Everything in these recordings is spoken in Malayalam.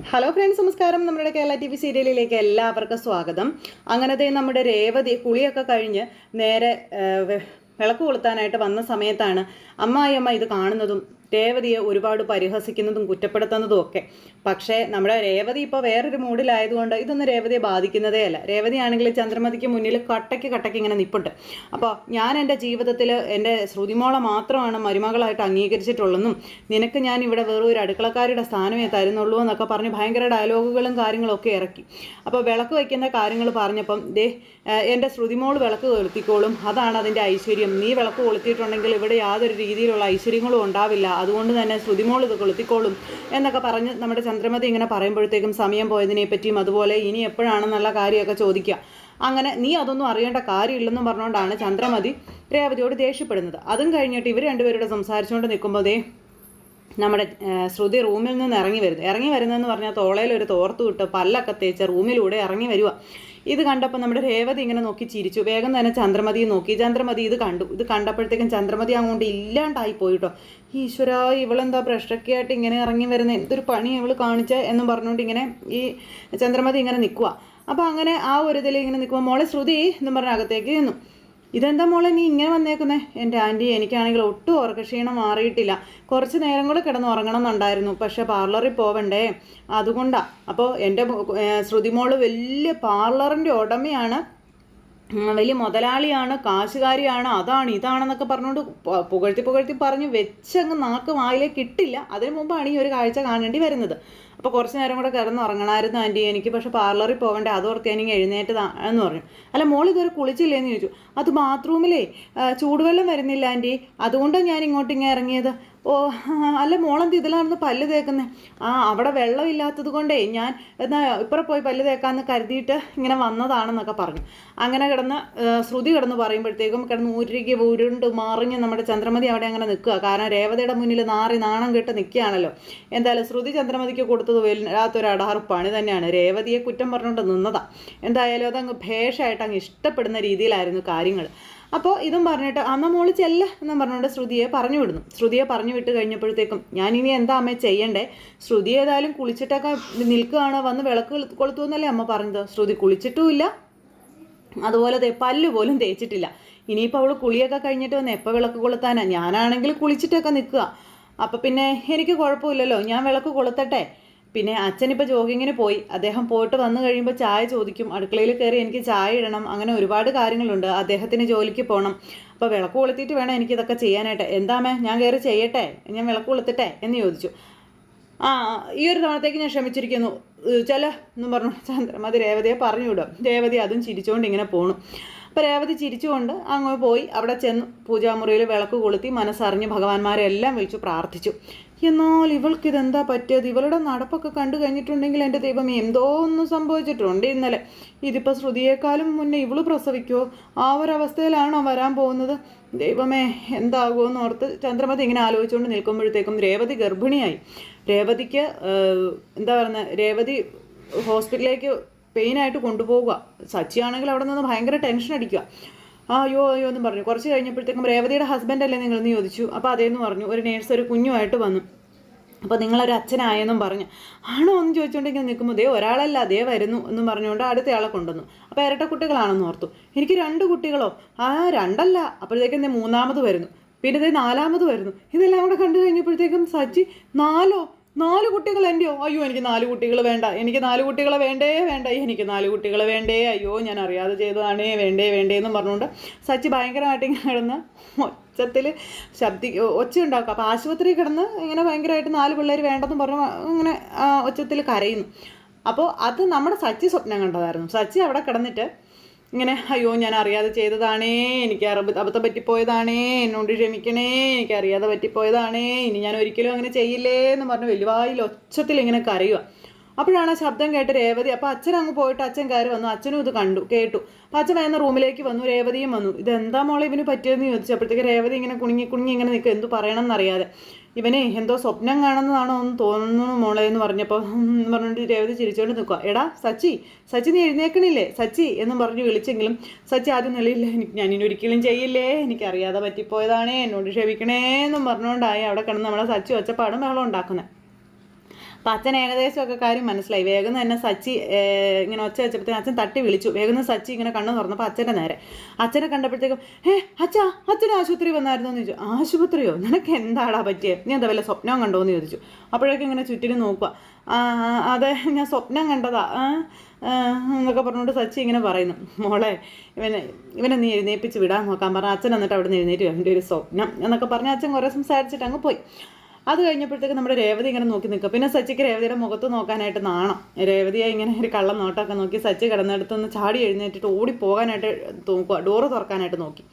ഹലോ ഫ്രണ്ട്സ് നമസ്കാരം. നമ്മുടെ കേരള ടി വി സീരിയലിലേക്ക് എല്ലാവർക്കും സ്വാഗതം. അങ്ങനത്തെ നമ്മുടെ രേവതി കുളിയൊക്കെ കഴിഞ്ഞ് നേരെ വിളക്ക് കൊളുത്താനായിട്ട് വന്ന സമയത്താണ് അമ്മായിയമ്മ ഇത് കാണുന്നതും രേവതിയെ ഒരുപാട് പരിഹസിക്കുന്നതും കുറ്റപ്പെടുത്തുന്നതും ഒക്കെ. പക്ഷേ നമ്മുടെ രേവതി ഇപ്പോൾ വേറൊരു മൂഡിലായതുകൊണ്ട് ഇതൊന്നും രേവതിയെ ബാധിക്കുന്നതേ അല്ല. രേവതിയാണെങ്കിൽ ചന്ദ്രമതിക്ക് മുന്നിൽ കട്ടയ്ക്ക് കട്ടയ്ക്ക് ഇങ്ങനെ നിപ്പുണ്ട്. അപ്പോൾ ഞാൻ എന്റെ ജീവിതത്തിൽ എന്റെ ശ്രുതിമോളെ മാത്രമാണ് മരുമകളായിട്ട് അംഗീകരിച്ചിട്ടുള്ളെന്നും നിനക്ക് ഞാൻ ഇവിടെ വെറും ഒരു അടുക്കളക്കാരുടെ സ്ഥാനമേ തരുന്നുള്ളൂ എന്നൊക്കെ പറഞ്ഞ് ഭയങ്കര ഡയലോഗുകളും കാര്യങ്ങളൊക്കെ ഇറക്കി. അപ്പോൾ വിളക്ക് വയ്ക്കുന്ന കാര്യങ്ങൾ പറഞ്ഞപ്പം ദേ എന്റെ ശ്രുതിമോൾ വിളക്ക് കൊളുത്തിക്കോളും. അതാണ് അതിന്റെ ഐശ്വര്യം. നീ വിളക്ക് കൊളുത്തിയിട്ടുണ്ടെങ്കിൽ ഇവിടെ യാതൊരു രീതിയിലുള്ള ഐശ്വര്യങ്ങളും ഉണ്ടാവില്ല. അതുകൊണ്ട് തന്നെ ശ്രുതിമോൾ ഇത് കൊളുത്തിക്കോളും എന്നൊക്കെ പറഞ്ഞ് നമ്മുടെ ചന്ദ്രമതി ഇങ്ങനെ പറയുമ്പോഴത്തേക്കും സമയം പോയതിനെ പറ്റിയും അതുപോലെ ഇനി എപ്പോഴാണെന്നുള്ള കാര്യമൊക്കെ ചോദിക്കുക. അങ്ങനെ നീ അതൊന്നും അറിയേണ്ട കാര്യമില്ലെന്നും പറഞ്ഞുകൊണ്ടാണ് ചന്ദ്രമതി രേവതിയോട് ദേഷ്യപ്പെടുന്നത്. അതും കഴിഞ്ഞിട്ട് ഇവർ രണ്ടുപേരോട് സംസാരിച്ചുകൊണ്ട് നിൽക്കുമ്പോൾ ദേ നമ്മുടെ ശ്രുതി റൂമിൽ നിന്ന് ഇറങ്ങി വരുന്നു. ഇറങ്ങി വരുന്നതെന്ന് പറഞ്ഞാൽ തോളയിൽ ഒരു തോർത്ത് വിട്ട് പല്ലൊക്കെ തേച്ച് റൂമിലൂടെ ഇറങ്ങി വരിക ഇത് കണ്ടപ്പോൾ നമ്മുടെ രേവതി ഇങ്ങനെ നോക്കി ചിരിച്ചു. വേഗം തന്നെ ചന്ദ്രമതിയെ നോക്കി. ചന്ദ്രമതി ഇത് കണ്ടു. ഇത് കണ്ടപ്പോഴത്തേക്കും ചന്ദ്രമതി അങ്ങോട്ട് ഇല്ലാണ്ടായി പോയിട്ടോ. ഈശ്വര ഇവളെന്താ പ്രഷറൊക്കെ ആയിട്ട് ഇങ്ങനെ ഇറങ്ങി വരുന്നത് എന്തൊരു പണി ഇവൾ കാണിച്ച എന്നും പറഞ്ഞുകൊണ്ട് ഇങ്ങനെ ഈ ചന്ദ്രമതി ഇങ്ങനെ നിൽക്കുക അപ്പോൾ അങ്ങനെ ആ ഒരു ഇതിൽ ഇങ്ങനെ നിൽക്കുമ്പോൾ മോളെ ശ്രുതി എന്നും പറഞ്ഞ അകത്തേക്ക് നിന്നു ഇതെന്താ മോളെ നീ ഇങ്ങനെ വന്നേക്കുന്നേ? എന്റെ ആന്റി എനിക്കാണെങ്കിൽ ഒട്ടും ഉറക്കക്ഷീണം മാറിയിട്ടില്ല. കുറച്ച് നേരം കൂടെ കിടന്ന് ഉറങ്ങണം എന്നുണ്ടായിരുന്നു പക്ഷേ പാർലറിൽ പോവണ്ടേ? അതുകൊണ്ടാണ് അപ്പോൾ എന്റെ ശ്രുതിമോൾ വലിയ പാർലറിന്റെ ഉടമയാണ്. വലിയ മുതലാളിയാണ് കാശുകാരിയാണ്. അതാണ് ഇതാണെന്നൊക്കെ പറഞ്ഞുകൊണ്ട് പുകഴ്ത്തി പുകഴ്ത്തി പറഞ്ഞ് വെച്ചങ്ങ് നാക്ക് വായിലേക്ക് കിട്ടില്ല അതിനു മുമ്പാണ് ഈ ഒരു കാഴ്ച കാണേണ്ടി വരുന്നത്. അപ്പോൾ കുറച്ച് നേരം കൂടെ കിടന്ന് ഉറങ്ങണമായിരുന്നു ആന്റി എനിക്ക് പക്ഷെ പാർലറിൽ പോകണ്ടേ അതോർത്ത് ഞാനിങ്ങനെ എഴുന്നേറ്റതാ എന്ന് പറഞ്ഞു. അല്ല മോൾ ഇതുവരെ കുളിച്ചില്ലേന്ന് ചോദിച്ചു. അത് ബാത്റൂമിലേ ചൂടുവെള്ളം വരുന്നില്ല ആന്റി അതുകൊണ്ടാണ് ഞാൻ ഇങ്ങോട്ട് ഇങ്ങനെ ഇറങ്ങിയത്? ഓ അല്ല മോളെന്ത് ഇതിലാണെന്ന് പല്ല് തേക്കുന്നത് ആ അവിടെ വെള്ളം ഇല്ലാത്തത് കൊണ്ടേ ഞാൻ എന്നാ ഇപ്പുറം പോയി പല്ല് തേക്കാന്ന് കരുതിയിട്ട് ഇങ്ങനെ വന്നതാണെന്നൊക്കെ പറഞ്ഞു. അങ്ങനെ കിടന്ന് ശ്രുതി കിടന്ന് പറയുമ്പോഴത്തേക്കും കിടന്ന് ഊരുകി ഉരുണ്ട് മറിഞ്ഞ് നമ്മുടെ ചന്ദ്രമതി അവിടെ അങ്ങനെ നിൽക്കുക. കാരണം രേവതയുടെ മുന്നിൽ നാറി നാണം കെട്ട് നിൽക്കുകയാണല്ലോ. എന്തായാലും ശ്രുതി ചന്ദ്രമതിക്ക് കൊടുത്തത് വല്ലാത്തൊരു തന്നെയാണ്. രേവതിയെ കുറ്റം പറഞ്ഞുകൊണ്ട് നിന്നതാണ് എന്തായാലും അതങ്ങ് ഭേഷമായിട്ട് അങ്ങ് ഇഷ്ടപ്പെടുന്ന രീതിയിലായിരുന്നു കാര്യങ്ങൾ അപ്പോൾ ഇതും പറഞ്ഞിട്ട് അമ്മ മോൾ ചെല്ല എന്നും പറഞ്ഞുകൊണ്ട് ശ്രുതിയെ പറഞ്ഞു വിടുന്നു. ശ്രുതിയെ പറഞ്ഞു വിട്ട് കഴിഞ്ഞപ്പോഴത്തേക്കും ഇനി എന്താ അമ്മ ചെയ്യണ്ടേ? ശ്രുതി ഏതായാലും കുളിച്ചിട്ടൊക്കെ നിൽക്കുകയാണ്? വന്ന് വിളക്ക് കൊളുത്തു എന്നല്ലേ അമ്മ പറഞ്ഞത്? ശ്രുതി കുളിച്ചിട്ടുമില്ല. അതുപോലെ പല്ല് പോലും തേച്ചിട്ടില്ല. ഇനിയിപ്പോൾ അവൾ കുളിയൊക്കെ കഴിഞ്ഞിട്ട് വന്ന് എപ്പോൾ വിളക്ക് കൊളുത്താനാണ് ഞാനാണെങ്കിൽ കുളിച്ചിട്ടൊക്കെ നിൽക്കുക. അപ്പം പിന്നെ എനിക്ക് കുഴപ്പമില്ലല്ലോ. ഞാൻ വിളക്ക് കൊളുത്തട്ടെ? പിന്നെ അച്ഛനിപ്പോൾ ജോഗിങ്ങിന് പോയി. അദ്ദേഹം പോയിട്ട് വന്നു കഴിയുമ്പോൾ ചായ ചോദിക്കും. അടുക്കളയിൽ കയറി എനിക്ക് ചായ ഇടണം. അങ്ങനെ ഒരുപാട് കാര്യങ്ങളുണ്ട്. അദ്ദേഹത്തിന് ജോലിക്ക് പോകണം അപ്പോൾ വിളക്ക് കൊളുത്തിയിട്ട് വേണം എനിക്കിതൊക്കെ ചെയ്യാനായിട്ട്. എന്താമേ ഞാൻ കയറി ചെയ്യട്ടെ? ഞാൻ വിളക്ക് കൊളുത്തട്ടെ? എന്ന് ചോദിച്ചു. ആ ഈ ഒരു തവണത്തേക്ക് ഞാൻ ക്ഷമിച്ചിരിക്കുന്നു. ചില എന്നും പറഞ്ഞു. ചന്ദ്രമതി രേവതിയെ പറഞ്ഞു വിടും. രേവതി അതും ചിരിച്ചുകൊണ്ട് ഇങ്ങനെ പോണു. അപ്പോൾ രേവതി ചിരിച്ചുകൊണ്ട് അങ്ങ് പോയി. അവിടെ ചെന്ന് പൂജാമുറിയിൽ വിളക്ക് കൊളുത്തി മനസ്സറിഞ്ഞ് ഭഗവാന്മാരെ എല്ലാം വിളിച്ചു പ്രാർത്ഥിച്ചു. എന്നാൽ ഇവൾക്ക് ഇതെന്താ പറ്റിയത്? ഇവളുടെ നടപ്പൊക്കെ കണ്ടു കഴിഞ്ഞിട്ടുണ്ടെങ്കിൽ എന്റെ ദൈവം എന്തോ ഒന്ന് സംഭവിച്ചിട്ടുണ്ട് ഇന്നലെ. ഇതിപ്പോൾ ശ്രുതിയേക്കാളും മുന്നേ ഇവൾ പ്രസവിക്കുമോ ആ ഒരവസ്ഥയിലാണോ വരാൻ പോകുന്നത്? ദൈവമേ എന്താകുമെന്ന് ഓർത്ത് ചന്ദ്രമതി ഇങ്ങനെ ആലോചിച്ചുകൊണ്ട് നിൽക്കുമ്പോഴത്തേക്കും രേവതി ഗർഭിണിയായി. രേവതിക്ക് എന്താ പറയുന്നത് രേവതി ഹോസ്പിറ്റലിലേക്ക് പെയിനായിട്ട് കൊണ്ടുപോവുക. സച്ചിയാണെങ്കിൽ അവിടെ നിന്ന് ഭയങ്കര ടെൻഷൻ അടിക്കുക. ആ അയ്യോ അയ്യോ എന്ന് പറഞ്ഞു. കുറച്ച് കഴിഞ്ഞപ്പോഴത്തേക്കും രേവതിയുടെ ഹസ്ബൻഡ് അല്ലേ നിങ്ങളെന്ന് ചോദിച്ചു. അപ്പോൾ അതേന്ന് പറഞ്ഞു. ഒരു നേഴ്സ് ഒരു കുഞ്ഞുമായിട്ട് വന്നു. അപ്പോൾ നിങ്ങളൊരു അച്ഛനായെന്നും പറഞ്ഞു. ആണോ? എന്ന് ചോദിച്ചുകൊണ്ട് ഇങ്ങനെ നിൽക്കുമ്പോൾ ദേ ഒരാളല്ല അതേ വരുന്നു എന്ന് പറഞ്ഞുകൊണ്ട് അടുത്തയാളെ കൊണ്ടുവന്നു. അപ്പോൾ ഇരട്ട കുട്ടികളാണെന്ന് ഓർത്തു. എനിക്ക് രണ്ട് കുട്ടികളോ? ആ രണ്ടല്ല. അപ്പോഴത്തേക്കും മൂന്നാമത് വരുന്നു. പിന്നെ ദേ നാലാമത് വരുന്നു. ഇതെല്ലാം കൂടെ കണ്ടു കഴിഞ്ഞപ്പോഴത്തേക്കും സച്ചി നാലോ? നാല് കുട്ടികൾ എന്റെയോ അയ്യോ എനിക്ക് നാല് കുട്ടികൾ വേണ്ട. എനിക്ക് നാല് കുട്ടികളെ വേണ്ടേ വേണ്ട. എനിക്ക് നാല് കുട്ടികളെ വേണ്ടേ. അയ്യോ ഞാൻ അറിയാതെ ചെയ്തതാണേ. വേണ്ടേ വേണ്ടേ എന്നും പറഞ്ഞുകൊണ്ട് സച്ചി ഭയങ്കരമായിട്ട് ഇങ്ങനെ കിടന്ന് ഒച്ചത്തിൽ ശബ്ദി ഒച്ച അപ്പോൾ ആശുപത്രിയിൽ കിടന്ന് ഇങ്ങനെ ഭയങ്കരമായിട്ട് നാല് പിള്ളേർ വേണ്ടെന്ന് പറഞ്ഞു ഇങ്ങനെ ഒച്ചത്തിൽ കരയുന്നു. അപ്പോൾ അത് നമ്മുടെ സച്ചി സ്വപ്നം കണ്ടതായിരുന്നു. സച്ചി അവിടെ കിടന്നിട്ട് ഇങ്ങനെ അയ്യോ ഞാൻ അറിയാതെ ചെയ്തതാണേ എനിക്ക് അറബ് അബദ്ധം പറ്റിപ്പോയതാണേ എന്നോട് ക്ഷമിക്കണേ എനിക്ക് അറിയാതെ പറ്റിപ്പോയതാണേ ഇനി ഞാൻ ഒരിക്കലും അങ്ങനെ ചെയ്യില്ലേ എന്ന് പറഞ്ഞ് വലുവായി ഒച്ചത്തിൽ ഇങ്ങനെ കരയുക അപ്പോഴാണ് ആ ശബ്ദം കേട്ട് രേവതി അപ്പോൾ അച്ഛൻ അങ്ങ് പോയിട്ട് അച്ഛൻ കയറി വന്നു. അച്ഛനും ഇത് കണ്ടു കേട്ടു. അപ്പം അച്ഛൻ വേഗം റൂമിലേക്ക് വന്നു രേവതിയും വന്നു. ഇതെന്താ മോളെ ഇവന് പറ്റിയതെന്ന് ചോദിച്ചു. അപ്പോഴത്തേക്ക് രേവതി ഇങ്ങനെ കുണുങ്ങി കുണുങ്ങി ഇങ്ങനെ നിൽക്കുക. എന്തു പറയണം എന്നറിയാതെ ഇവനെ എന്തോ സ്വപ്നം കാണുന്നതാണോ എന്ന് തോന്നുന്നു മോളെ എന്ന് പറഞ്ഞപ്പോൾ എന്ന് പറഞ്ഞിട്ട് രേവതി ചിരിച്ചുകൊണ്ട് നിൽക്കുക. എടാ സച്ചി സച്ചി നീ എഴുന്നേക്കണില്ലേ? സച്ചി എന്നും പറഞ്ഞ് വിളിച്ചെങ്കിലും സച്ചി ആദ്യം നിലയില്ല. എനിക്ക് ഞാൻ ഇനി ഒരിക്കലും ചെയ്യില്ലേ? എനിക്കറിയാതെ പറ്റിപ്പോയതാണേ. എന്നോട് ക്ഷമിക്കണേ എന്നും പറഞ്ഞുകൊണ്ടായി അവിടെ കിടന്ന് നമ്മളെ സച്ചി ഒച്ചപ്പാടും ബഹളം ഉണ്ടാക്കുന്നത് അപ്പം അച്ഛൻ ഏകദേശമൊക്കെ കാര്യം മനസ്സിലായി. വേഗം തന്നെ സച്ചി ഇങ്ങനെ ഒച്ച വെച്ചപ്പോഴത്തേക്കും അച്ഛൻ തട്ടി വിളിച്ചു. വേഗം സച്ചി ഇങ്ങനെ കണ്ണു തുറന്നപ്പോൾ അച്ഛന്റെ നേരെ. അച്ഛനെ കണ്ടപ്പോഴത്തേക്കും ഏ അച്ഛാ അച്ഛൻ ആശുപത്രി വന്നായിരുന്നു? എന്ന് ചോദിച്ചു. ആശുപത്രിയോ? നിനക്ക് എന്താടാ പറ്റിയത് നീ എന്താ വല്ല സ്വപ്നം കണ്ടോ? എന്ന് ചോദിച്ചു. അപ്പോഴേക്കും ഇങ്ങനെ ചുറ്റിനും നോക്കുക അതെ ഞാൻ സ്വപ്നം കണ്ടതാ. എന്നൊക്കെ പറഞ്ഞുകൊണ്ട് സച്ചി ഇങ്ങനെ പറയുന്നു. മോളെ ഇവനെ ഇവനെ നീ എഴുന്നേപ്പിച്ച് വിടാൻ നോക്കാൻ പറഞ്ഞ അച്ഛൻ എന്നിട്ട് അവിടെ നിന്ന് എഴുന്നേറ്റ് എന്റെ ഒരു സ്വപ്നം എന്നൊക്കെ പറഞ്ഞ് അച്ഛൻ കുറേ സംസാരിച്ചിട്ട് അങ്ങ് പോയി. അത് കഴിഞ്ഞപ്പോഴത്തേക്ക് നമ്മുടെ രേവതി ഇങ്ങനെ നോക്കി നിൽക്കുക. പിന്നെ സച്ചിക്ക് രേവതിയുടെ മുഖത്ത് നോക്കാനായിട്ട് നാണം. രേവതിയെ ഇങ്ങനെ ഒരു കള്ളം നോട്ടമൊക്കെ നോക്കി സച്ചി കിടന്നിടത്തുനിന്ന് ചാടി എഴുന്നേറ്റിട്ട് ഓടി പോകാനായിട്ട് നോക്കുക ഡോറ് തുറക്കാനായിട്ട് നോക്കി.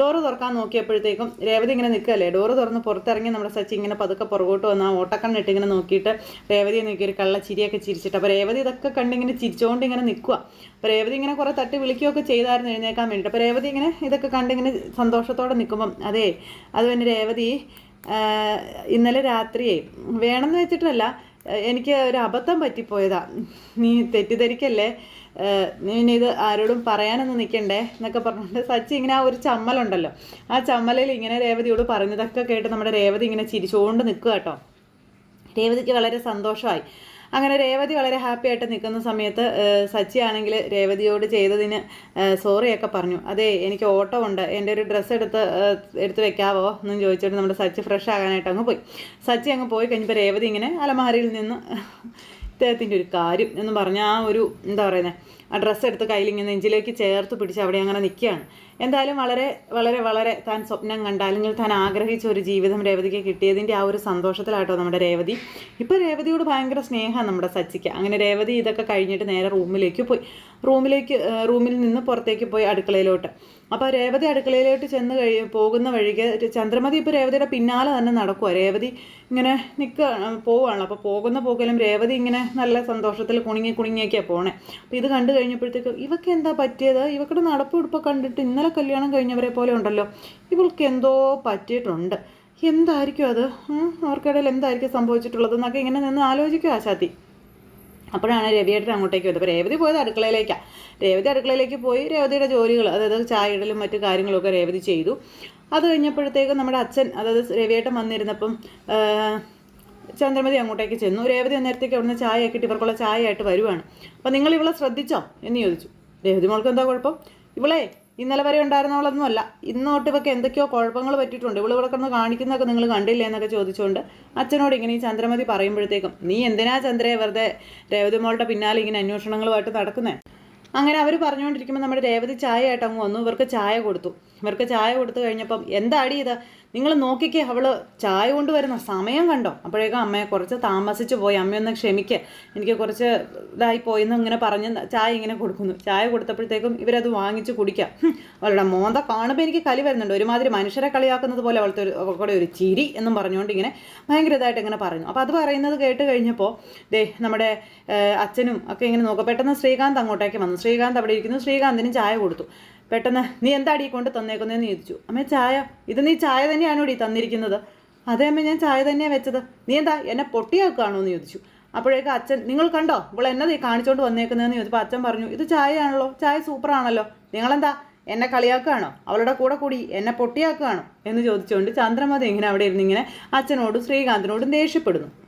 ഡോറ് തുറക്കാൻ നോക്കിയപ്പോഴത്തേക്കും രേവതി ഇങ്ങനെ നിൽക്കുകയല്ലേ? ഡോറ് തുറന്ന് പുറത്തിറങ്ങി നമ്മുടെ സച്ചി ഇങ്ങനെ പതുക്കെ പുറകോട്ട് വന്ന് ആ ഓട്ടക്കണ്ണിട്ട് ഇങ്ങനെ നോക്കിയിട്ട് രേവതിയെ നോക്കി ഒരു കള്ള ചിരിയൊക്കെ ചിരിച്ചിട്ട്. അപ്പോൾ രേവതി ഇതൊക്കെ കണ്ടിങ്ങനെ ചിരിച്ചുകൊണ്ട് ഇങ്ങനെ നിൽക്കുക അപ്പോൾ രേവതി ഇങ്ങനെ കുറേ തട്ടി വിളിക്കുകയൊക്കെ ചെയ്തായിരുന്നു എഴുന്നേക്കാൻ വേണ്ടിയിട്ട് അപ്പോൾ രേവതി ഇങ്ങനെ ഇതൊക്കെ കണ്ടിങ്ങനെ സന്തോഷത്തോടെ നിൽക്കുമ്പം അതെ അത് പിന്നെ രേവതി. ഇന്നലെ രാത്രിയേ. വേണമെന്ന് വെച്ചിട്ടല്ല എനിക്ക് ഒരു അബദ്ധം പറ്റിപ്പോയതാ. നീ തെറ്റിദ്ധരിക്കല്ലേ? ആഹ് നീ ഇനി ഇത് ആരോടും പറയാനൊന്നും നിൽക്കണ്ടേ എന്നൊക്കെ പറഞ്ഞിട്ട് സച്ചി ഇങ്ങനെ ആ ഒരു ചമ്മലുണ്ടല്ലോ. ആ ചമ്മലിൽ ഇങ്ങനെ രേവതിയോട് പറഞ്ഞതൊക്കെ കേട്ട് നമ്മുടെ രേവതി ഇങ്ങനെ ചിരിച്ചുകൊണ്ട് നിൽക്കുക കേട്ടോ. രേവതിക്ക് വളരെ സന്തോഷമായി. അങ്ങനെ രേവതി വളരെ ഹാപ്പി ആയിട്ട് നിൽക്കുന്ന സമയത്ത് സച്ചി ആണെങ്കിൽ രേവതിയോട് ചെയ്തതിന് സോറിയൊക്കെ പറഞ്ഞു. അതെ എനിക്ക് ഓട്ടോ ഉണ്ട് എന്റെ ഒരു ഡ്രസ്സ് എടുത്ത് എടുത്ത് വെക്കാവോ എന്നും ചോദിച്ചിട്ട് നമ്മുടെ സച്ചി ഫ്രഷ് ആകാനായിട്ട് അങ്ങ് പോയി. സച്ചി അങ്ങ് പോയി കഴിഞ്ഞപ്പോൾ രേവതി ഇങ്ങനെ അലമാരിയിൽ നിന്ന് ഇദ്ദേഹത്തിന്റെ ഒരു കാര്യം എന്ന് പറഞ്ഞാൽ ആ ഒരു എന്താ പറയുന്നത് ആ ഡ്രസ്സ് എടുത്ത് കയ്യിൽ ഇങ്ങനെ നെഞ്ചിലേക്ക് ചേർത്ത് പിടിച്ച് അവിടെ അങ്ങനെ നിൽക്കുകയാണ്. എന്തായാലും വളരെ വളരെ വളരെ താൻ സ്വപ്നം കണ്ട അല്ലെങ്കിൽ താൻ ആഗ്രഹിച്ച ഒരു ജീവിതം രേവതിക്ക് കിട്ടിയതിന്റെ ആ ഒരു സന്തോഷത്തിലാട്ടോ നമ്മുടെ രേവതി. ഇപ്പോൾ രേവതിയോട് ഭയങ്കര സ്നേഹമാണ് നമ്മുടെ സച്ചിക്ക്. അങ്ങനെ രേവതി ഇതൊക്കെ കഴിഞ്ഞിട്ട് നേരെ റൂമിലേക്ക് പോയി. റൂമിലേക്ക് റൂമിൽ നിന്ന് പുറത്തേക്ക് പോയി അടുക്കളയിലോട്ട്. അപ്പോൾ രേവതി അടുക്കളയിലോട്ട് ചെന്ന് കഴി പോകുന്ന വഴിക്ക് ചന്ദ്രമതി ഇപ്പോൾ രേവതിയുടെ പിന്നാലെ തന്നെ നടക്കുക രേവതി ഇങ്ങനെ നിൽക്കുക പോവുകയാണല്ലോ അപ്പോൾ പോകുന്ന പോക്കിലും രേവതി ഇങ്ങനെ നല്ല സന്തോഷത്തിൽ കുണുങ്ങി കുണുങ്ങിയൊക്കെയാണ് പോണേ. അപ്പോൾ ഇത് കണ്ടു കഴിഞ്ഞപ്പോഴത്തേക്കും ഇവക്ക് എന്താ പറ്റിയത്? ഇവക്കുടെ നടപ്പ് ഉടുപ്പ് കണ്ടിട്ട് ഇന്നലെ കല്യാണം കഴിഞ്ഞവരെ പോലെ ഉണ്ടല്ലോ. ഇവൾക്ക് എന്തോ പറ്റിയിട്ടുണ്ട്. എന്തായിരിക്കും അത്? അവർക്കിടയിൽ എന്തായിരിക്കും സംഭവിച്ചിട്ടുള്ളത്? എന്നൊക്കെ ഇങ്ങനെ നിന്ന് ആലോചിക്കുക ആശാത്തി അപ്പോഴാണ് രവിയേട്ടൻ അങ്ങോട്ടേക്ക് വന്നത് അപ്പോൾ രേവതി പോയത് അടുക്കളയിലേക്കാണ് രേവതി അടുക്കളയിലേക്ക് പോയി രേവതിയുടെ ജോലികൾ അതായത് ചായയിടലും മറ്റു കാര്യങ്ങളൊക്കെ രേവതി ചെയ്തു. അത് കഴിഞ്ഞപ്പോഴത്തേക്കും നമ്മുടെ അച്ഛൻ അതായത് രവിയേട്ടൻ വന്നിരുന്നപ്പം ചന്ദ്രമതി അങ്ങോട്ടേക്ക് ചെന്നു. രേവതി അന്നേരത്തേക്ക് അവിടുന്ന് ചായ ആക്കിയിട്ട് ഇവർക്കുള്ള ചായ ആയിട്ട് വരുവാണ്. അപ്പം നിങ്ങൾ ഇവളെ ശ്രദ്ധിച്ചോ എന്ന് ചോദിച്ചു. രേവതി മോൾക്ക് എന്താ കുഴപ്പം? ഇവളെ ഇന്നലെ വരെ ഉണ്ടായിരുന്നവളൊന്നുമല്ല ഇന്നോട്ട് ഇന്ന് തൊട്ട് ഇവൾക്ക് എന്തൊക്കെയോ കുഴപ്പങ്ങൾ പറ്റിയിട്ടുണ്ട്. ഇവൾ ഇവിടെ കിടന്ന് കാണിക്കുന്നതൊക്കെ നിങ്ങൾ കണ്ടില്ലേ എന്നൊക്കെ ചോദിച്ചുകൊണ്ട് അച്ഛനോട് ഇങ്ങനെ ഈ ചന്ദ്രമതി പറയുമ്പോഴത്തേക്കും നീ എന്തിനാ ചന്ദ്രയെ വെറുതെ രേവതി മോളുടെ പിന്നാലെ ഇങ്ങനെ അന്വേഷണങ്ങളുമായിട്ട് നടക്കുന്നേ? അങ്ങനെ അവർ പറഞ്ഞുകൊണ്ടിരിക്കുമ്പോൾ നമ്മുടെ രേവതി ചായ ആയിട്ട് അങ്ങ് വന്നു. ഇവർക്ക് ചായ കൊടുത്തു. ഇവർക്ക് ചായ കൊടുത്തു കഴിഞ്ഞപ്പം എന്താടി ഇത്? നിങ്ങൾ നോക്കിക്കേ അവൾ ചായ കൊണ്ടുവരുന്ന സമയം കണ്ടോ? അപ്പോഴേക്കും അമ്മയെ കുറച്ച് താമസിച്ച് പോയി. അമ്മയൊന്ന് ക്ഷമിക്ക്. എനിക്ക് കുറച്ച് ഇതായി പോയെന്ന് ഇങ്ങനെ പറഞ്ഞ് ചായ ഇങ്ങനെ കൊടുക്കുന്നു. ചായ കൊടുത്തപ്പോഴത്തേക്കും ഇവരത് വാങ്ങിച്ച് കുടിക്കാം. അവളുടെ മോന്ത കാണുമ്പോൾ എനിക്ക് കളി വരുന്നുണ്ട്. ഒരുമാതിരി മനുഷ്യരെ കളിയാക്കുന്നത് പോലെ അവളത്തെ ഒരു അവൾക്കൂടെ ഒരു ചിരി എന്നും പറഞ്ഞുകൊണ്ട് ഇങ്ങനെ ഭയങ്കര ഇതായിട്ട് ഇങ്ങനെ പറഞ്ഞു അപ്പോൾ അത് പറയുന്നത് കേട്ട് കഴിഞ്ഞപ്പോൾ ദേ നമ്മുടെ അച്ഛനും ഒക്കെ ഇങ്ങനെ നോക്കുക പെട്ടെന്ന് ശ്രീകാന്ത് അങ്ങോട്ടേക്ക് വന്നു. ശ്രീകാന്ത് അവിടെ ഇരിക്കുന്നു. ശ്രീകാന്തിനും ചായ കൊടുത്തു. പെട്ടെന്ന് നീ എന്താടി കൊണ്ട് തന്നേക്കുന്നതെന്ന് ചോദിച്ചു. അമ്മ ചായ. ഇത് നീ ചായ തന്നെയാണോ ഈ തന്നിരിക്കുന്നത്? അതേ അമ്മ ഞാൻ ചായ തന്നെയാണ് വെച്ചത്. നീ എന്താ എന്നെ പൊട്ടിയാക്കുകയാണോ? എന്ന് ചോദിച്ചു. അപ്പോഴേക്ക് അച്ഛൻ നിങ്ങൾ കണ്ടോ? ഇവിടെ എന്നത് ഈ കാണിച്ചുകൊണ്ട് വന്നേക്കുന്നതെന്ന് ചോദിച്ചപ്പോൾ അച്ഛൻ പറഞ്ഞു ഇത് ചായയാണല്ലോ. ചായ സൂപ്പറാണല്ലോ. നിങ്ങളെന്താ എന്നെ കളിയാക്കുകയാണോ? അവളുടെ കൂടെ കൂടി എന്നെ പൊട്ടിയാക്കുകയാണോ? എന്ന് ചോദിച്ചുകൊണ്ട് ചന്ദ്രമതി ഇങ്ങനെ അവിടെ ഇരുന്നിങ്ങനെ അച്ഛനോടും ശ്രീകാന്തിനോടും ദേഷ്യപ്പെടുന്നു.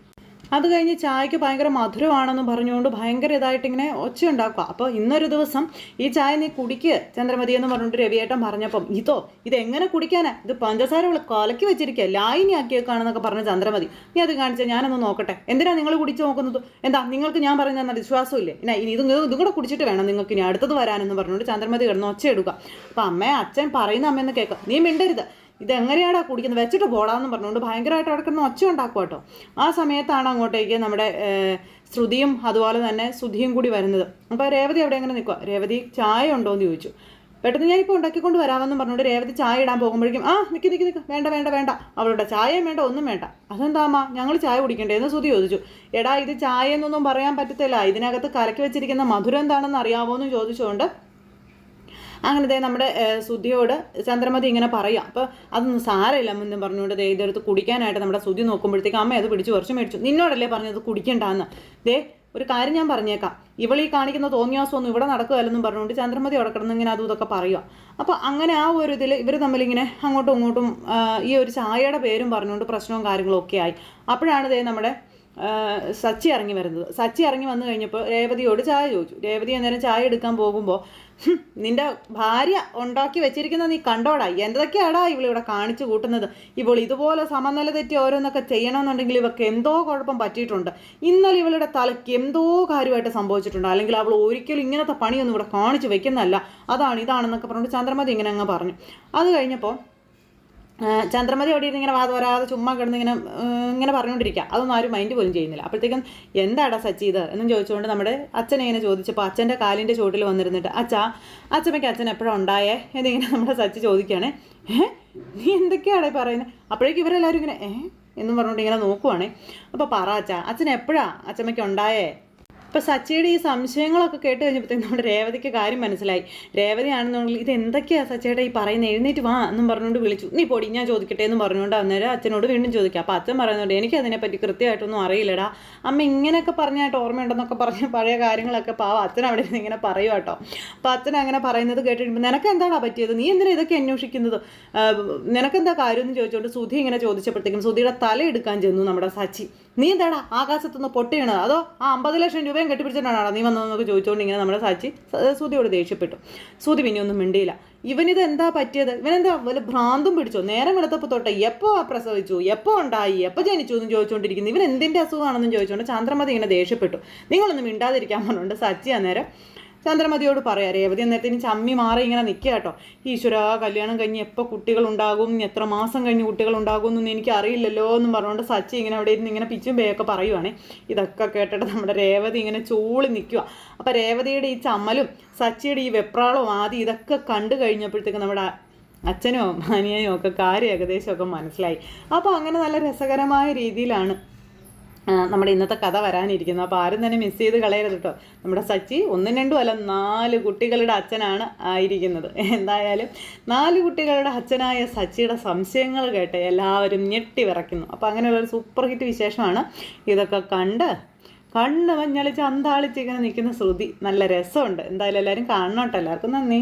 അത് കഴിഞ്ഞ് ചായക്ക് ഭയങ്കര മധുരമാണെന്ന് പറഞ്ഞുകൊണ്ട് ഭയങ്കര ഇതായിട്ട് ഇങ്ങനെ ഒച്ച ഉണ്ടാക്കുക. അപ്പോൾ ഇന്നൊരു ദിവസം ഈ ചായ നീ കുടിക്കുക ചന്ദ്രമതി എന്ന് പറഞ്ഞിട്ട് രവിയേട്ടൻ പറഞ്ഞപ്പം ഇതോ ഇത് എങ്ങനെ കുടിക്കാനാ? ഇത് പഞ്ചസാര കലക്കി വെച്ചിരിക്കുക ലായിനി ആക്കിയേക്കാണെന്നൊക്കെ പറഞ്ഞ ചന്ദ്രമതി. നീ അത് കാണിച്ചാൽ ഞാനൊന്ന് നോക്കട്ടെ. എന്തിനാ നിങ്ങൾ കുടിച്ച് നോക്കുന്നത്? എന്താ നിങ്ങൾക്ക് ഞാൻ പറയുന്ന വിശ്വാസമില്ലേ? ഇല്ലേ ഇനി ഇത് ഇതും കൂടെ കുടിച്ചിട്ട് വേണം നിങ്ങൾക്ക് ഇനി അടുത്തത് വരാനെന്ന് പറഞ്ഞുകൊണ്ട് ചന്ദ്രമതി കിടന്ന് ഒച്ച എടുക്കുക. അപ്പം അമ്മേ അച്ഛൻ പറയുന്ന അമ്മയെന്ന് കേൾക്കാം നീ മിണ്ടരുത്. ഇതെങ്ങനെയാടാ കുടിക്കുന്നത്? വെച്ചിട്ട് പോടാന്ന് പറഞ്ഞുകൊണ്ട് ഭയങ്കരമായിട്ട് അവിടെ കിടന്ന് ഒച്ച ഉണ്ടാക്കുക കേട്ടോ. ആ സമയത്താണ് അങ്ങോട്ടേക്ക് നമ്മുടെ ശ്രുതിയും അതുപോലെ തന്നെ സുധിയും കൂടി വരുന്നത്. അപ്പോൾ രേവതി അവിടെ എങ്ങനെ നിൽക്കുക രേവതി ചായ ഉണ്ടോ എന്ന് ചോദിച്ചു. പെട്ടെന്ന് ഞാനിപ്പോൾ ഉണ്ടാക്കിക്കൊണ്ട് വരാമെന്ന് പറഞ്ഞുകൊണ്ട് രേവതി ചായ ഇടാൻ പോകുമ്പോഴേക്കും ആ നിൽക്കി നിൽക്കി നിൽക്ക് വേണ്ട വേണ്ട വേണ്ട. അവളുടെ ചായയും വേണ്ട ഒന്നും വേണ്ട. അതെന്താ അമ്മ ഞങ്ങൾ ചായ കുടിക്കണ്ടേ? എന്ന് ശ്രുതി ചോദിച്ചു. എടാ ഇത് ചായ എന്നൊന്നും പറയാൻ പറ്റത്തില്ല. ഇതിനകത്ത് കലക്കി വെച്ചിരിക്കുന്ന മധുരം എന്താണെന്ന് അറിയാമോ എന്ന് ചോദിച്ചുകൊണ്ട് അങ്ങനെ ദേ നമ്മുടെ സുധിയോട് ചന്ദ്രമതി ഇങ്ങനെ പറയാം. അപ്പോൾ അതൊന്നും സാരമില്ല എന്നും പറഞ്ഞുകൊണ്ട് ദേ ഇതെടുത്ത് കുടിക്കാനായിട്ട് നമ്മുടെ സുധി നോക്കുമ്പോഴത്തേക്ക് അമ്മ അത് പിടിച്ച് കുറച്ച് മേടിച്ചു. നിന്നോടല്ലേ പറഞ്ഞത് കുടിക്കണ്ടെന്ന്? ദേ ഒരു കാര്യം ഞാൻ പറഞ്ഞേക്കാം. ഇവളി കാണിക്കുന്ന തോന്നിയാസമൊന്നും ഇവിടെ നടക്കുകയല്ലെന്നും പറഞ്ഞുകൊണ്ട് ചന്ദ്രമതി കിടന്ന് ഇങ്ങനെ അതും ഇതൊക്കെ പറയുക അപ്പോൾ അങ്ങനെ ആ ഒരു ഇതിൽ ഇവർ തമ്മിലിങ്ങനെ അങ്ങോട്ടും ഇങ്ങോട്ടും ഈ ഒരു ചായയുടെ പേരും പറഞ്ഞുകൊണ്ട് പ്രശ്നവും കാര്യങ്ങളും ഒക്കെ ആയി. അപ്പോഴാണ് ദേ നമ്മുടെ സച്ചി ഇറങ്ങി വരുന്നത്. സച്ചി ഇറങ്ങി വന്നു കഴിഞ്ഞപ്പോൾ രേവതിയോട് ചായ ചോദിച്ചു. രേവതി അന്നേരം ചായ എടുക്കാൻ പോകുമ്പോൾ "ഹും, നിന്റെ ഭാര്യ ഉണ്ടാക്കി വെച്ചിരിക്കുന്നത് നീ കണ്ടോടാ? എന്തൊക്കെയാടാ ഇവിടെ കാണിച്ചു കൂട്ടുന്നത്? ഇവൾ ഇതുപോലെ സമനില തെറ്റി ഓരോന്നൊക്കെ ചെയ്യണമെന്നുണ്ടെങ്കിൽ ഇവർക്ക് എന്തോ കുഴപ്പം പറ്റിയിട്ടുണ്ട്. ഇന്നലെ ഇവളുടെ തലയ്ക്ക് എന്തോ കാര്യമായിട്ട് സംഭവിച്ചിട്ടുണ്ട്. അല്ലെങ്കിൽ അവൾ ഒരിക്കലും ഇങ്ങനത്തെ പണിയൊന്നും ഇവിടെ കാണിച്ചു വെക്കുന്നതല്ല. അതാണ് ഇതാണെന്നൊക്കെ പറഞ്ഞിട്ട് ചന്ദ്രമതി ഇങ്ങനെ അങ്ങ് പറഞ്ഞു. അത് കഴിഞ്ഞപ്പോൾ ചന്ദ്രമതി അവിടെ ഇരുന്ന് ഇങ്ങനെ വാത വരാതെ ചുമ്മാ കിടന്ന് ഇങ്ങനെ ഇങ്ങനെ പറഞ്ഞുകൊണ്ടിരിക്കുക അതൊന്നും ആരും മൈൻഡ് പോലും ചെയ്യുന്നില്ല. അപ്പോഴത്തേക്കും എന്താടാ സച്ചി ഇത് എന്നും ചോദിച്ചുകൊണ്ട് നമ്മുടെ അച്ഛനെ ഇങ്ങനെ ചോദിച്ചപ്പോൾ അച്ഛന്റെ കാലിന്റെ ചോട്ടിൽ വന്നിരുന്നിട്ട് അച്ഛാ അച്ഛമ്മയ്ക്ക് അച്ഛൻ എപ്പോഴാണ് ഉണ്ടായേ? എന്നിങ്ങനെ നമ്മുടെ സച്ചി ചോദിക്കുകയാണേ നീ എന്തൊക്കെയാടേ പറയുന്നത് അപ്പോഴേക്കും ഇവരെല്ലാവരും ഇങ്ങനെ ഏഹ് എന്നും പറഞ്ഞുകൊണ്ട് ഇങ്ങനെ നോക്കുവാണേ. അപ്പോൾ പറ അച്ഛാ അച്ഛൻ എപ്പോഴാ അച്ഛമ്മയ്ക്ക് ഉണ്ടായേ? ഇപ്പൊ സച്ചിയുടെ ഈ സംശയങ്ങളൊക്കെ കേട്ട് കഴിഞ്ഞപ്പോഴത്തേക്കും നമ്മുടെ രേവതിക്ക് കാര്യം മനസ്സിലായി. രേവതി ആണെന്നുണ്ടെങ്കിൽ ഇത് എന്തൊക്കെയാ സച്ചയുടെ ഈ പറയുന്നത്? എഴുന്നേറ്റ് വാ എന്നും പറഞ്ഞുകൊണ്ട് വിളിച്ചു. നീ പൊടി ഞാൻ ചോദിക്കട്ടെ എന്ന് പറഞ്ഞുകൊണ്ട് അന്നേരം അച്ഛനോട് വീണ്ടും ചോദിക്കുക അപ്പോൾ അച്ഛൻ പറയുന്നുണ്ട് എനിക്ക് അതിനെപ്പറ്റി കൃത്യമായിട്ടൊന്നും അറിയില്ലടാ. അമ്മ ഇങ്ങനെയൊക്കെ പറഞ്ഞായിട്ട് ഓർമ്മയുണ്ടെന്നൊക്കെ പറഞ്ഞ പഴയ കാര്യങ്ങളൊക്കെ പാവം അച്ഛൻ അവിടെ ഇരുന്ന് ഇങ്ങനെ പറയുക കേട്ടോ. അപ്പോൾ അച്ഛൻ അങ്ങനെ പറയുന്നത് കേട്ടിട്ട് നിനക്ക് എന്താടാ പറ്റിയത്? നീ എന്തിനാ ഇതൊക്കെ അന്വേഷിക്കുന്നത്? നിനക്കെന്താ കാര്യം? എന്ന് ചോദിച്ചുകൊണ്ട് സുധി ഇങ്ങനെ ചോദിച്ചപ്പോഴത്തേക്കും സുധിയുടെ തല എടുക്കാൻ ചെന്നു നമ്മുടെ സച്ചി. നീ എന്താടാ ആകാശത്തുനിന്ന് പൊട്ടിയണത്? അതോ ആ അമ്പത് ലക്ഷം രൂപയും കെട്ടിപ്പിടിച്ചിട്ടാണ് നീ വന്നതെന്നൊക്കെ ചോദിച്ചുകൊണ്ട് ഇങ്ങനെ നമ്മുടെ സാച്ചി സൂതിയോട് ദേഷ്യപ്പെട്ടു. സൂതി പിന്നെ ഒന്നും മിണ്ടിയില്ല. ഇവനിത് എന്താ പറ്റിയത്? ഇവനെന്താ വല്ല ഭ്രാന്തും പിടിച്ചോ? നേരം വെളുത്തപ്പോൾ തൊട്ട് എപ്പോൾ പ്രസവിച്ചു? എപ്പോൾ ഉണ്ടായി? എപ്പോൾ ജനിച്ചു എന്ന് ചോദിച്ചുകൊണ്ടിരിക്കുന്നു ഇവൻ എന്തിന്റെ അസുഖമാണെന്നും ചോദിച്ചുകൊണ്ട് ചാന്ദ്രമതി ഇങ്ങനെ ദേഷ്യപ്പെട്ടു. നിങ്ങളൊന്നും മിണ്ടാതിരിക്കാൻ പറഞ്ഞുകൊണ്ട് സച്ചി അന്നേരം ചന്ദ്രമതിയോട് പറയാം രേവതി അന്നേരത്തിന് ചമ്മി മാറി ഇങ്ങനെ നിൽക്കുക കേട്ടോ. ഈശ്വര കല്യാണം കഴിഞ്ഞ് എപ്പോൾ കുട്ടികൾ ഉണ്ടാകും എത്ര മാസം കഴിഞ്ഞ് കുട്ടികൾ ഉണ്ടാകും എന്നൊന്നും എനിക്ക് അറിയില്ലല്ലോ എന്നും പറഞ്ഞുകൊണ്ട് സച്ചി ഇങ്ങനെ അവിടെ ഇരുന്ന് ഇങ്ങനെ പിച്ചും പേയൊക്കെ പറയുവാണേ. ഇതൊക്കെ കേട്ടിട്ട് നമ്മുടെ രേവതി ഇങ്ങനെ ചൂളി നിൽക്കുക അപ്പോൾ രേവതിയുടെ ഈ ചമ്മലും സച്ചിയുടെ ഈ വെപ്രാളവും ആദ്യം ഇതൊക്കെ കണ്ടു കഴിഞ്ഞപ്പോഴത്തേക്ക് നമ്മുടെ അച്ഛനോ അനിയനോ ഒക്കെ കാര്യം ഏകദേശമൊക്കെ മനസ്സിലായി. അപ്പോൾ അങ്ങനെ നല്ല രസകരമായ രീതിയിലാണ് നമ്മുടെ ഇന്നത്തെ കഥ വരാനിരിക്കുന്നു. അപ്പോൾ ആരും തന്നെ മിസ് ചെയ്ത് കളയരുത് കേട്ടോ നമ്മുടെ സച്ചി ഒന്നും രണ്ടും അല്ല നാല് കുട്ടികളുടെ അച്ഛനാണ് ആയിരിക്കുന്നത്. എന്തായാലും നാല് കുട്ടികളുടെ അച്ഛനായ സച്ചിയുടെ സംശയങ്ങൾ കേട്ട് എല്ലാവരും ഞെട്ടി വിറയ്ക്കുന്നു. അപ്പോൾ അങ്ങനെയുള്ളൊരു സൂപ്പർ ഹിറ്റ് വിശേഷമാണ് ഇതൊക്കെ കണ്ട് കണ്ണ് മഞ്ഞളിച്ച് അന്താളിച്ച് ഇങ്ങനെ നിൽക്കുന്ന ശ്രുതി. നല്ല രസമുണ്ട്. എന്തായാലും എല്ലാവരും കാണണം കേട്ടോ എല്ലാവർക്കും നന്ദി.